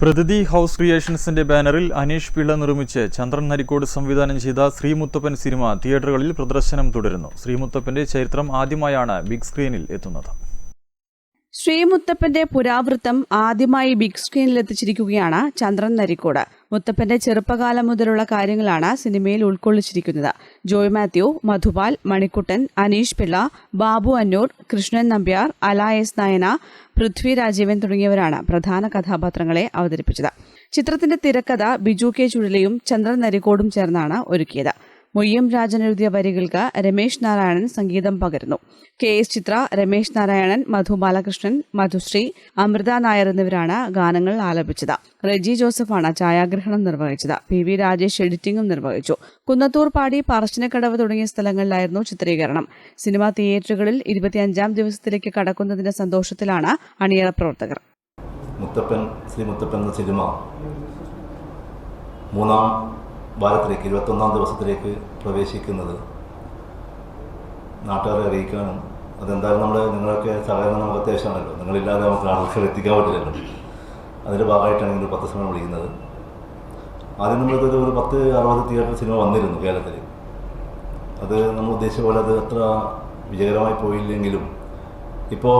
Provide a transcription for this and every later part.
പ്രതിഥി house ക്രിയേഷൻസിന്റെ ബാനറിൽ അനീഷ് പിള്ള നിർമ്മിച്ച് ചന്ദ്രൻ നരിക്കോട് സംവിധാനം ചെയ്ത ശ്രീമുത്തപ്പൻ സിനിമ തിയേറ്ററുകളിൽ പ്രദർശനം തുടരുന്നു. ശ്രീമുത്തപ്പന്റെ ചരിത്രം ആദ്യമായാണ് ബിഗ് സ്ക്രീനിൽ എത്തുന്നത്. ശ്രീമുത്തപ്പന്റെ പുരാവൃത്തം ആദ്യമായി ബിഗ് സ്ക്രീനിൽ എത്തിച്ചിരിക്കുകയാണ് ചന്ദ്രൻ നരിക്കോട്. മുത്തപ്പന്റെ ചെറുപ്പകാലം മുതലുള്ള കാര്യങ്ങളാണ് സിനിമയിൽ ഉൾക്കൊള്ളിച്ചിരിക്കുന്നത്. ജോയ് മാത്യു മധുപാൽ മണിക്കുട്ടൻ അനീഷ് പിള്ള ബാബു അന്നൂർ കൃഷ്ണൻ നമ്പ്യാർ അല എസ് നയന പൃഥ്വി രാജീവൻ തുടങ്ങിയവരാണ് പ്രധാന കഥാപാത്രങ്ങളെ അവതരിപ്പിച്ചത്. ചിത്രത്തിന്റെ തിരക്കഥ ബിജു കെ ചുഴലിയും ചന്ദ്രൻ നരിക്കോടും ചേർന്നാണ് ഒരുക്കിയത്. മൊയ്യം രാജൻ എഴുതിയ വരികൾക്ക് രമേശ് നാരായണൻ സംഗീതം പകരുന്നു. കെ എസ് ചിത്ര രമേശ് നാരായണൻ മധു ബാലകൃഷ്ണൻ മധുശ്രീ അമൃത നായർ എന്നിവരാണ് ഗാനങ്ങൾ ആലപിച്ചത്. റെജി ജോസഫാണ് ഛായാഗ്രഹണം നിർവഹിച്ചത്. പി വി രാജേഷ് എഡിറ്റിംഗും നിർവഹിച്ചു. കുന്നത്തൂർ പാടി പറശ്ശിനക്കടവ് തുടങ്ങിയ സ്ഥലങ്ങളിലായിരുന്നു ചിത്രീകരണം. സിനിമാ തിയേറ്ററുകളിൽ ഇരുപത്തിയഞ്ചാം ദിവസത്തിലേക്ക് കടക്കുന്നതിന്റെ സന്തോഷത്തിലാണ് അണിയറ പ്രവർത്തകർ. മുത്തപ്പൻ ശ്രീ മുത്തപ്പൻ എന്ന സിനിമ മൂന്നാം വാരത്തിലേക്ക് ഇരുപത്തൊന്നാം ദിവസത്തിലേക്ക് പ്രവേശിക്കുന്നത് നാട്ടുകാരെ അറിയിക്കാനും അതെന്തായാലും നമ്മൾ നിങ്ങളൊക്കെ സഹകരണം നമുക്ക് അത്യാവശ്യമാണല്ലോ. നിങ്ങളില്ലാതെ നമുക്ക് ആളുകൾ എത്തിക്കാൻ പറ്റില്ലല്ലോ അതിന്റെ ഭാഗമായിട്ടാണ് ഇങ്ങനെ പത്ത് സമയം വിളിക്കുന്നത്. ആദ്യം നമ്മളിത് ഒരു പത്ത് അറുപത് തിയേറ്റർ സിനിമ വന്നിരുന്നു കേരളത്തിൽ അത് നമ്മൾ ഉദ്ദേശിച്ച പോലെ അത് അത്ര വിജയകരമായി പോയില്ലെങ്കിലും ഇപ്പോൾ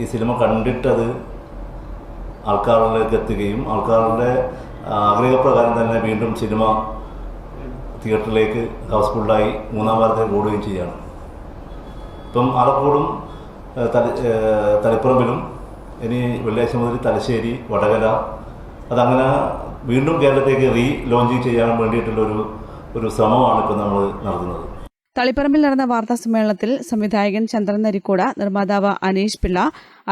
ഈ സിനിമ കണ്ടിട്ടത് ആൾക്കാരിലേക്ക് എത്തുകയും ആൾക്കാരുടെ ആഗ്രഹപ്രകാരം തന്നെ വീണ്ടും സിനിമ തിയേറ്ററിലേക്ക് ഹൗസ്ഫുള്ളായി മൂന്നാം വാരത്തേക്ക് ഓടുകയും ചെയ്യുകയാണ്. ഇപ്പം ആലക്കോടും ഏഹ്, തല ഏഹ്, തളിപ്പറമ്പിലും ഇനി വെള്ളിയാഴ്ച മുതൽ തലശ്ശേരി വടകര അതങ്ങനെ വീണ്ടും കേരളത്തേക്ക് റീ ലോഞ്ചിങ് ചെയ്യാൻ വേണ്ടിയിട്ടുള്ള ഒരു ഒരു ശ്രമമാണ് ഇപ്പം നമ്മൾ നടത്തുന്നത്. തളിപ്പറമ്പിൽ നടന്ന വാർത്താ സമ്മേളനത്തിൽ സംവിധായകൻ ചന്ദ്രൻ നരിക്കോട് നിർമ്മാതാവ് അനീഷ് പിള്ള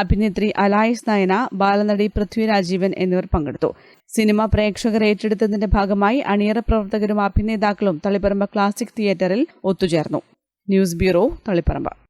അഭിനേത്രി അലായിസ് നയന ബാലനടി പൃഥ്വി രാജീവൻ എന്നിവർ പങ്കെടുത്തു. സിനിമ പ്രേക്ഷകർ ഏറ്റെടുത്തതിന്റെ ഭാഗമായി അണിയറ പ്രവർത്തകരും അഭിനേതാക്കളും തളിപ്പറമ്പ് ക്ലാസിക് തിയേറ്ററിൽ ഒത്തുചേർന്നു. News bureau Taliparamba.